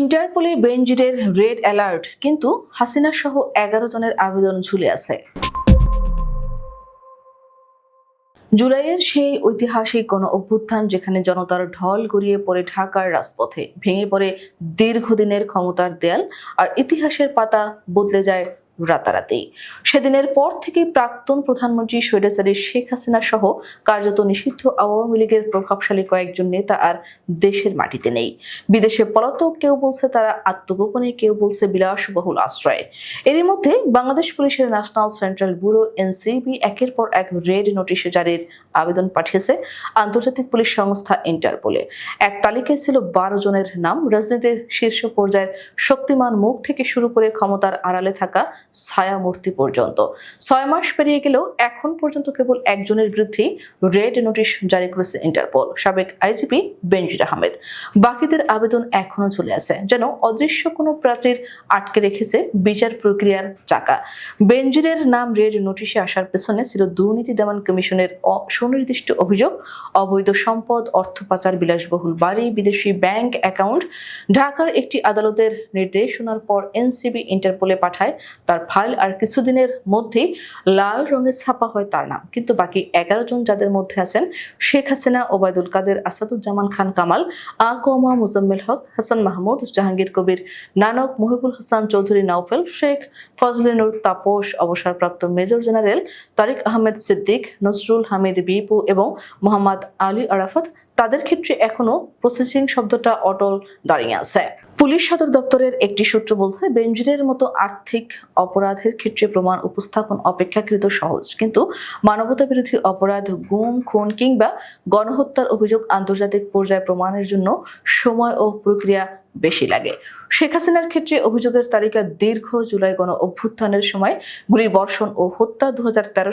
ইন্টারপোলে বেঞ্জিরের red alert, কিন্তু হাসিনা সহ এগারো জনের আবেদন ঝুলে আছে। জুলাইয়ের সেই ঐতিহাসিক গণ অভ্যুত্থান যেখানে জনতার ঢল গড়িয়ে পড়ে ঢাকার রাজপথে, ভেঙে পড়ে দীর্ঘদিনের ক্ষমতার দেয়াল, আর ইতিহাসের পাতা বদলে যায় রাতারাতি। সেদিনের পর থেকে প্রাক্তন প্রধানমন্ত্রী স্বৈরাচারী শেখ হাসিনা সহ কার্যত নিষিদ্ধ আওয়ামী লীগের প্রভাবশালী কয়েকজন নেতা আর দেশের মাটিতে নেই। বিদেশে পলাতক কেউ বলছে তারা আত্মগোপনে, কেউ বলছে বিলাসবহুল আশ্রয়। এরই মধ্যে বাংলাদেশ পুলিশের ন্যাশনাল সেন্ট্রাল ব্যুরো এনসিবি একের পর এক রেড নোটিশ জারির আবেদন পাঠিয়েছে আন্তর্জাতিক পুলিশ সংস্থা ইন্টারপোলে। এক তালিকায় ছিল বারো জনের নাম। রাজনীতির শীর্ষ পর্যায়ের শক্তিমান মুখ থেকে শুরু করে ক্ষমতার আড়ালে থাকা ছায়া মূর্তি পর্যন্ত। ছয় মাস পেরিয়ে গেলেও এখন পর্যন্ত কেবল একজনের বিরুদ্ধেই রেড নোটিশ জারি করেছে ইন্টারপোল, সাবেক আইজিপি বেনজির আহমেদ। বাকিদের আবেদন এখনও চলে আছে, যেন অদৃশ্য কোনো প্রাচীর আটকে রেখেছে বিচার প্রক্রিয়ার চাকা। বেনজিরের নাম রেড নোটিশে আসার পেছনে ছিল দুর্নীতি দমন কমিশনের সুনির্দিষ্ট অভিযোগ, অবৈধ সম্পদ, অর্থ পাচার, বিলাসবহুল বাড়ি, বিদেশি ব্যাংক অ্যাকাউন্ট। ঢাকার একটি আদালতের নির্দেশনার পর এনসিবি ইন্টারপোলে পাঠায় তার ফাইল আর কিছুদিনের মধ্যেই লাল রঙে ছাপা হয় তার নাম। কিন্তু বাকি এগারো জন যাদের মধ্যে আছেন শেখ হাসিনা, ওবায়দুল কাদের, আসাদুজ্জামান খান কামাল আকমা মুজাম্মেল হক, হাসান মাহমুদ, জাহাঙ্গীর কবির, নানক মহিবুল হাসান চৌধুরী নাওফেল, শেখ ফজলেনুর তাপস, অবসরপ্রাপ্ত মেজর জেনারেল তারিক আহমেদ সিদ্দিক, নজরুল হামিদ বিপু এবং মোহাম্মদ আলী আরাফাত, তাদের ক্ষেত্রে এখনও প্রসেসিং শব্দটা অটল দাঁড়িয়ে আছে। পুলিশ সদর দপ্তরের একটি সূত্র বলছে বেঞ্জিরের মতো আর্থিক অপরাধের ক্ষেত্রে প্রমাণ উপস্থাপন অপেক্ষাকৃত সহজ। কিন্তু মানবতা বিরোধী অপরাধ, গুম, খুন কিংবা গণহত্যার অভিযোগ আন্তর্জাতিক পর্যায়ে প্রমাণের জন্য সময় ও প্রক্রিয়া বেশি লাগে। শেখ হাসিনার ক্ষেত্রে অভিযোগের তালিকা দীর্ঘ জুলাই গণ অভ্যুত্থানের সময়। গুলি বর্ষণ ও হত্যা দু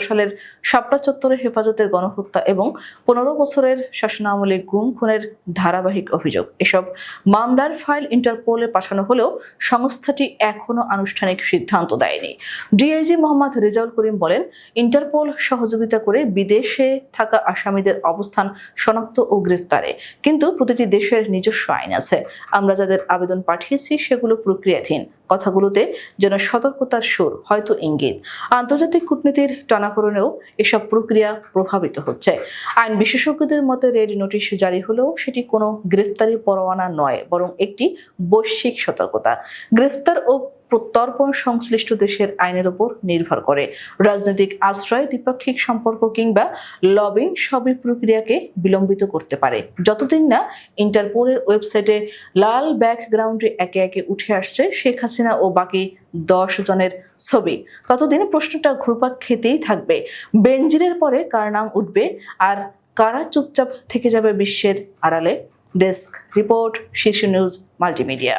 সালের শাপলা চত্বরে হেফাজতের গণহত্যা এবং পনেরো বছরের শাসনামলে গুম খুনের ধারাবাহিক অভিযোগ। এসব মামলার ফাইল ইন্টারপোলে পাঠানো হলেও সংস্থাটি এখনও আনুষ্ঠানিক সিদ্ধান্ত দেয়নি। ডিআইজি মোহাম্মদ রেজাউল করিম বলেন, ইন্টারপোল সহযোগিতা করে বিদেশে থাকা আসামিদের অবস্থান শনাক্ত ও গ্রেফতারে। কিন্তু প্রতিটি দেশের নিজস্ব আইন আছে। আমরা যাদের আবেদন পাঠিয়েছি সেগুলো প্রক্রিয়াধীন। কথাগুলোতে যেন সতর্কতার সুর হয়তো ইঙ্গিত। আন্তর্জাতিক কূটনীতির টানাপোড়েনেও এসব প্রক্রিয়া প্রভাবিত হচ্ছে। আইন বিশেষজ্ঞদের মতে রেড নোটিশ জারি হলেও সেটি কোনো গ্রেফতারি পরোয়ানা নয়, বরং একটি বৈশ্বিক সতর্কতা। গ্রেফতার ও প্রত্যর্পণ সংশ্লিষ্ট দেশের আইনের উপর নির্ভর করে। রাজনৈতিক আশ্রয়, দ্বিপাক্ষিক সম্পর্ক কিংবা লবিং সবই প্রক্রিয়াকে বিলম্বিত করতে পারে। যতদিন না ইন্টারপোলের ওয়েবসাইটে লাল ব্যাকগ্রাউন্ডে একে একে উঠে আসছে শেখ হাসিনা ও বাকি দশ জনের ছবি। ততদিন প্রশ্নটা ঘুরপাক খেতেই থাকবে। বেঞ্জিরের পরে কার নাম উঠবে আর কারা চুপচাপ থেকে যাবে বিশ্বের আড়ালে? Desk report, Shirsha news, multimedia.